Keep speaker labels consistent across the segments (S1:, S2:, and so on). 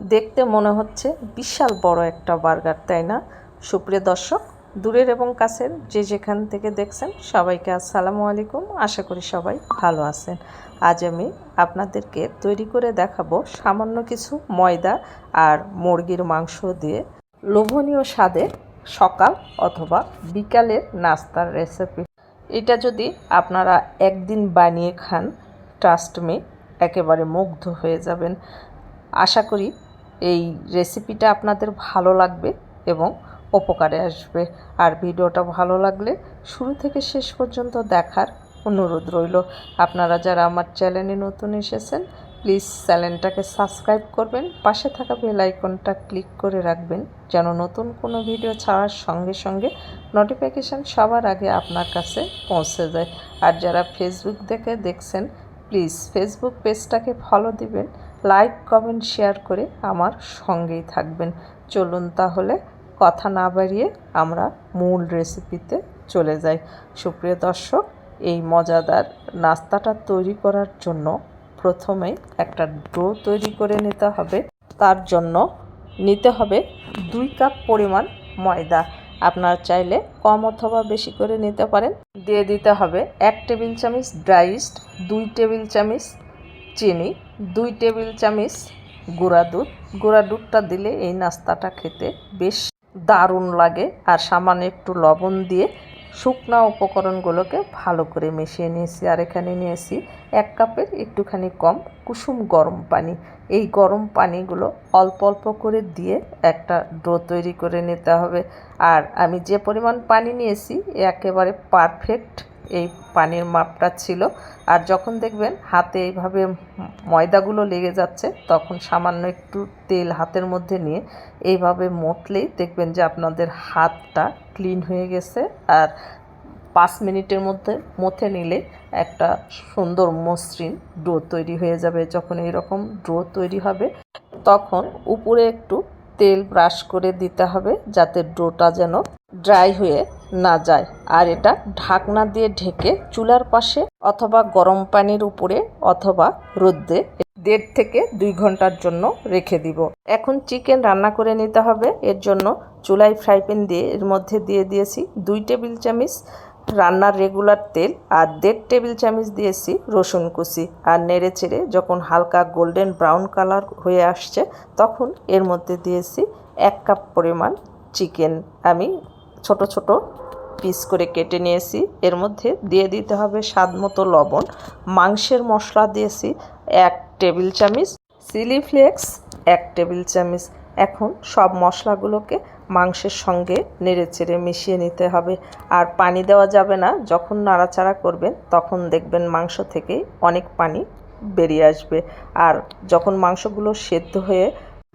S1: দেখতে মনে হচ্ছে বিশাল বড় একটা বার্গার, তাই না? সুপ্রিয় দর্শক, দূরের এবং কাছের যে যেখান থেকে দেখছেন সবাইকে আসসালামু আলাইকুম। আশা করি সবাই ভালো আছেন। আজ আমি আপনাদেরকে তৈরি করে দেখাবো সামান্য কিছু ময়দা আর মুরগির মাংস দিয়ে লোভনীয় স্বাদের সকাল অথবা বিকালের নাস্তার রেসিপি। এটা যদি আপনারা একদিন বানিয়ে খান ট্রাস্ট মি একেবারে মুগ্ধ হয়ে যাবেন। আশা করি এই রেসিপিটা আপনাদের ভালো লাগবে এবং উপকারে আসবে। আর ভিডিওটা ভালো লাগলে শুরু থেকে শেষ পর্যন্ত দেখার অনুরোধ রইল। আপনারা যারা আমার চ্যানেলে নতুন এসেছেন প্লিজ চ্যানেলটাকে সাবস্ক্রাইব করবেন, পাশে থাকা বেল আইকনটা ক্লিক করে রাখবেন, যেন নতুন কোনো ভিডিও ছাড়ার সঙ্গে সঙ্গে নোটিফিকেশান সবার আগে আপনার কাছে পৌঁছে যায়। আর যারা ফেসবুক দেখে দেখছেন প্লিজ ফেসবুক পেজটাকে ফলো দিবেন লাইক, কমেন্ট, শেয়ার করে আমার সঙ্গেই থাকবেন। চলুন তাহলে কথা না বাড়িয়ে আমরা মূল রেসিপিতে চলে যাই। সুপ্রিয় দর্শক, এই মজাদার নাস্তাটা তৈরি করার জন্য প্রথমেই একটা ডো তৈরি করে নিতে হবে। তার জন্য নিতে হবে দুই কাপ পরিমাণ ময়দা। আপনার চাইলে কম অথবা বেশি করে নিতে পারেন। দিয়ে দিতে হবে এক টেবিল চামচ ড্রাইস্ট দুই টেবিল চামচ চিনি, দুই টেবিল চামচ গুঁড়া দুধ। গুঁড়া দুধটা দিলে এই নাস্তাটা খেতে বেশ দারুণ লাগে আর সামান্য একটু লবণ দিয়ে শুকনা উপকরণগুলোকে ভালো করে মিশিয়ে নিয়েছি। আর এখানে নিয়েছি এক কাপের একটুখানি কম কুসুম গরম পানি। এই গরম পানিগুলো অল্প অল্প করে দিয়ে একটা ডো তৈরি করে নিতে হবে। আর আমি যে পরিমাণ পানি নিয়েছি একেবারে পারফেক্ট এই পানির মাপটা ছিল। আর যখন দেখবেন হাতে এইভাবে ময়দাগুলো লেগে যাচ্ছে, তখন সামান্য একটু তেল হাতের মধ্যে নিয়ে এইভাবে মতলেই দেখবেন যে আপনাদের হাতটা ক্লিন হয়ে গেছে। আর পাঁচ মিনিটের মধ্যে মথে নিলে একটা সুন্দর মসৃণ ডো তৈরি হয়ে যাবে। যখন এরকম ডো তৈরি হবে, তখন উপরে একটু তেল ব্রাশ করে দিতে হবে যাতে ডোটা যেন ড্রাই হয়ে না যায়। আর এটা ঢাকনা দিয়ে ঢেকে চুলার পাশে অথবা গরম পানির উপরে অথবা রোদ্দে দেড় থেকে দুই ঘণ্টার জন্য রেখে দিব। এখন চিকেন রান্না করে নিতে হবে। এর জন্য চুলাই ফ্রাই প্যান দিয়ে এর মধ্যে দিয়ে দিয়েছি দুই টেবিল চামচ রান্নার রেগুলার তেল আর দেড় টেবিল চামচ দিয়েছি রসুন কুচি। আর নেড়ে চেড়ে যখন হালকা গোল্ডেন ব্রাউন কালার হয়ে আসছে, তখন এর মধ্যে দিয়েছি এক কাপ পরিমাণ চিকেন। আমি ছোট ছোট পিস করে কেটে নিয়েছি। এর মধ্যে দিয়ে দিতে হবে স্বাদ মতো লবণ, মাংসের মশলা দিয়েছি এক টেবিল চামচ, চিলি ফ্লেক্স এক টেবিল চামচ। এখন সব মশলাগুলোকে মাংসের সঙ্গে নেড়ে চেড়ে মিশিয়ে নিতে হবে। আর পানি দেওয়া যাবে না, যখন নাড়াচাড়া করবেন তখন দেখবেন মাংস থেকে অনেক পানি বেরিয়ে আসবে। আর যখন মাংসগুলো সেদ্ধ হয়ে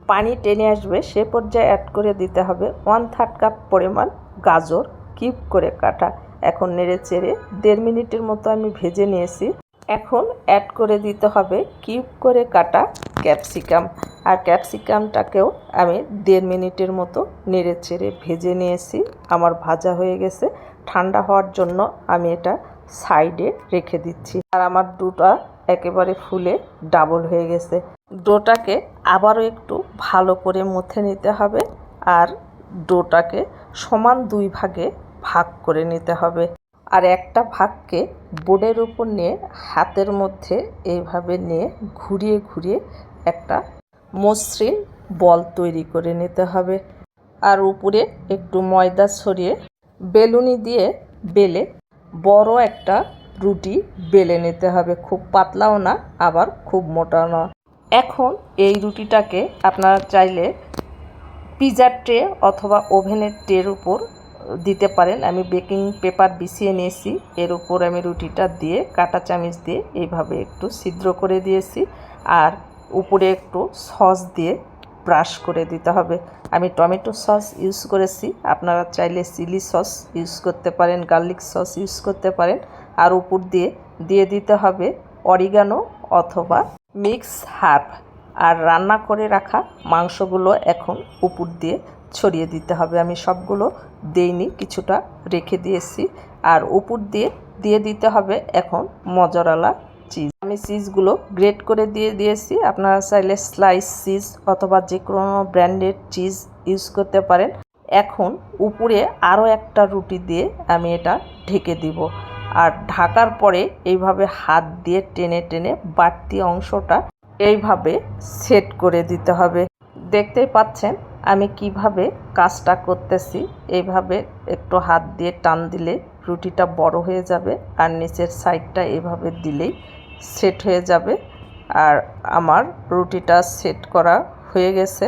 S1: পানি টেনে আসবে, সে পর্যায়ে অ্যাড করে দিতে হবে ওয়ান থার্ড কাপ পরিমাণ গাজর কিউব করে কাটা। এখন নেড়ে চেড়ে দেড় মিনিটের মতো আমি ভেজে নিয়েছি। এখন অ্যাড করে দিতে হবে কিউব করে কাটা ক্যাপসিকাম আর ক্যাপসিকামটাকেও আমি দেড় মিনিটের মতো নেড়ে চেড়ে ভেজে নিয়েছি। আমার ভাজা হয়ে গেছে। ঠান্ডা হওয়ার জন্য আমি এটা সাইডে রেখে দিচ্ছি। আর আমার দুটা একেবারে ফুলে ডাবল হয়ে গেছে। ডোটাকে আবারও একটু ভালো করে মুথে নিতে হবে আর ডোটাকে সমান দুই ভাগে ভাগ করে নিতে হবে। আর একটা ভাগকে বোর্ডের উপর নিয়ে হাতের মধ্যে এইভাবে নিয়ে ঘুরিয়ে ঘুরিয়ে একটা মসৃণ বল তৈরি করে নিতে হবে। আর উপরে একটু ময়দা ছড়িয়ে বেলুনি দিয়ে বেলে বড় একটা রুটি বেলে নিতে হবে। খুব পাতলাও না, আবার খুব মোটাও না। এখন এই রুটিটাকে আপনারা চাইলে পিজার ট্রে অথবা ওভেনের ট্রের উপর দিতে পারেন। আমি বেকিং পেপার বিছিয়ে নিয়েছি। এর উপর আমি রুটিটা দিয়ে কাটা চামিচ দিয়ে এইভাবে একটু ছিদ্র করে দিয়েছি। আর উপরে একটু সস দিয়ে ব্রাশ করে দিতে হবে। আমি টমেটো সস ইউজ করেছি। আপনারা চাইলে চিলি সস ইউজ করতে পারেন, গার্লিক সস ইউজ করতে পারেন। আর উপর দিয়ে দিয়ে দিতে হবে অরিগানো অথবা মিক্স হার্ব আর রান্না করে রাখা মাংসগুলো এখন উপর দিয়ে ছড়িয়ে দিতে হবে। আমি সবগুলো দেইনি, কিছুটা রেখে দিয়েছি। আর উপর দিয়ে দিয়ে দিতে হবে এখন মজরালা চিজ আমি চিজগুলো গ্রেট করে দিয়ে দিয়েছি। আপনারা চাইলে স্লাইস চিজ অথবা যে কোনো ব্র্যান্ডেড চিজ ইউজ করতে পারেন। এখন উপরে আরও একটা রুটি দিয়ে আমি এটা ঢেকে দিব। আর ঢাকার পরে এইভাবে হাত দিয়ে টেনে টেনে বাড়তি অংশটা এইভাবে সেট করে দিতে হবে। দেখতেই পাচ্ছেন আমি কীভাবে কাজটা করতেছি। এইভাবে একটু হাত দিয়ে টান দিলে রুটিটা বড় হয়ে যাবে আর নিচের সাইডটা এভাবে দিলেই সেট হয়ে যাবে। আর আমার রুটিটা সেট করা হয়ে গেছে।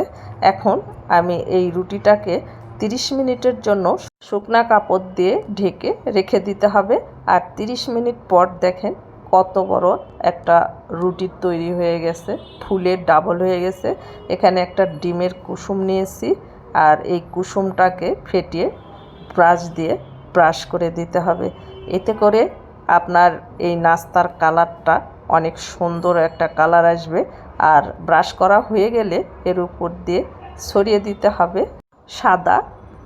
S1: এখন আমি এই রুটিটাকে 30 মিনিটের জন্য শুকনা কাপড় দিয়ে ঢেকে রেখে দিতে হবে। আর 30 মিনিট পর দেখেন কত বড় একটা রুটি তৈরি হয়ে গেছে। ফুলের ডাবল হয়ে গেছে। এখানে একটা ডিমের কুসুম নিয়েছি। আর এই কুসুমটাকে ফেটিয়ে ব্রাশ দিয়ে ব্রাশ করে দিতে হবে। এতে করে আপনার এই নাস্তার কালারটা অনেক সুন্দর একটা কালার আসবে। আর ব্রাশ করা হয়ে গেলে এর উপর দিয়ে ছড়িয়ে দিতে হবে। সাদা,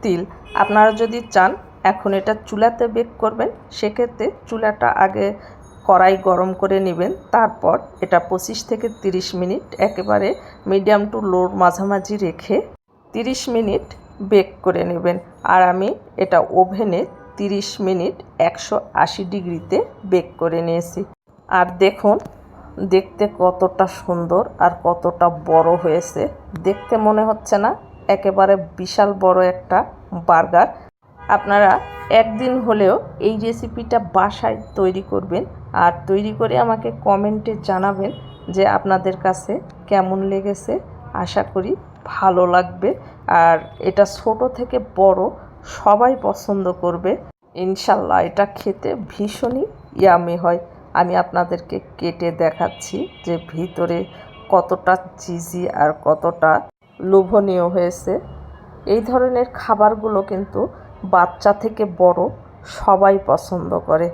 S1: তিল। আপনারা যদি চান এখন এটা চুলাতে বেক করবেন, সেক্ষেত্রে চুলাটা আগে কড়াই গরম করে নেবেন, তারপর এটা পঁচিশ থেকে তিরিশ মিনিট একেবারে মিডিয়াম টু লোর মাঝামাঝি রেখে তিরিশ মিনিট বেক করে নেবেন। আর আমি এটা ওভেনে তিরিশ মিনিট একশো আশি ডিগ্রিতে বেক করে নিয়েছি। আর দেখুন, দেখতে কতটা সুন্দর আর কতটা বড় হয়েছে। দেখতে মনে হচ্ছে না একেবারে বিশাল বড় একটা বার্গার। আপনারা একদিন হলেও এই রেসিপিটা বাসায় তৈরি করবেন আর তৈরি করে আমাকে কমেন্টে জানাবেন যে আপনাদের কাছে কেমন লেগেছে। আশা করি ভালো লাগবে আর এটা ছোট থেকে বড় সবাই পছন্দ করবে। ইনশাল্লাহ এটা খেতে ভীষণই ইয়ামি হয়। আমি আপনাদেরকে কেটে দেখাচ্ছি যে ভিতরে কতটা চিজি আর কতটা লোভনীয় হয়েছে। এই ধরনের খাবারগুলো কিন্তু বাচ্চা থেকে বড় সবাই পছন্দ করে।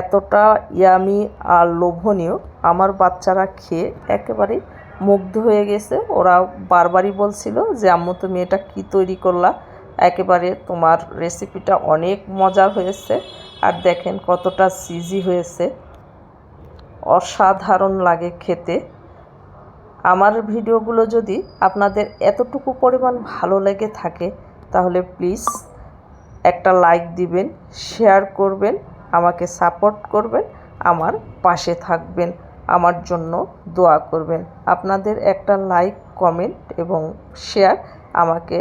S1: এতটা ইয়ামি আর লোভনীয় আমার বাচ্চারা খেয়ে একেবারে মুগ্ধ হয়ে গেছে। ওরা বারবারই বলছিল যে, আম্মু, তুমি এটা কী তৈরি করলা? একেবারে তোমার রেসিপিটা অনেক মজা হয়েছে। আর দেখেন কতটা সিজি হয়েছে। অসাধারণ লাগে খেতে। আমার ভিডিওগুলো যদি আপনাদের এতটুকু পরিমাণ ভালো লেগে থাকে, তাহলে প্লিজ একটা লাইক দিবেন, শেয়ার করবেন, আমাকে সাপোর্ট করবেন, আমার পাশে থাকবেন, আমার জন্য দোয়া করবেন। আপনাদের একটা লাইক, কমেন্ট এবং শেয়ার আমাকে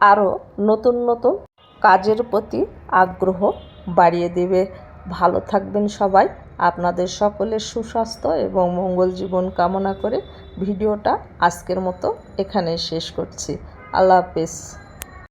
S1: আরও নতুন নতুন কাজের প্রতি আগ্রহ বাড়িয়ে দেবে। ভালো থাকবেন সবাই। আপনাদের সকলের সুস্বাস্থ্য এবং মঙ্গল জীবন কামনা করে ভিডিওটা আজকের মতো এখানে শেষ করছি। আল্লাহ হাফেজ।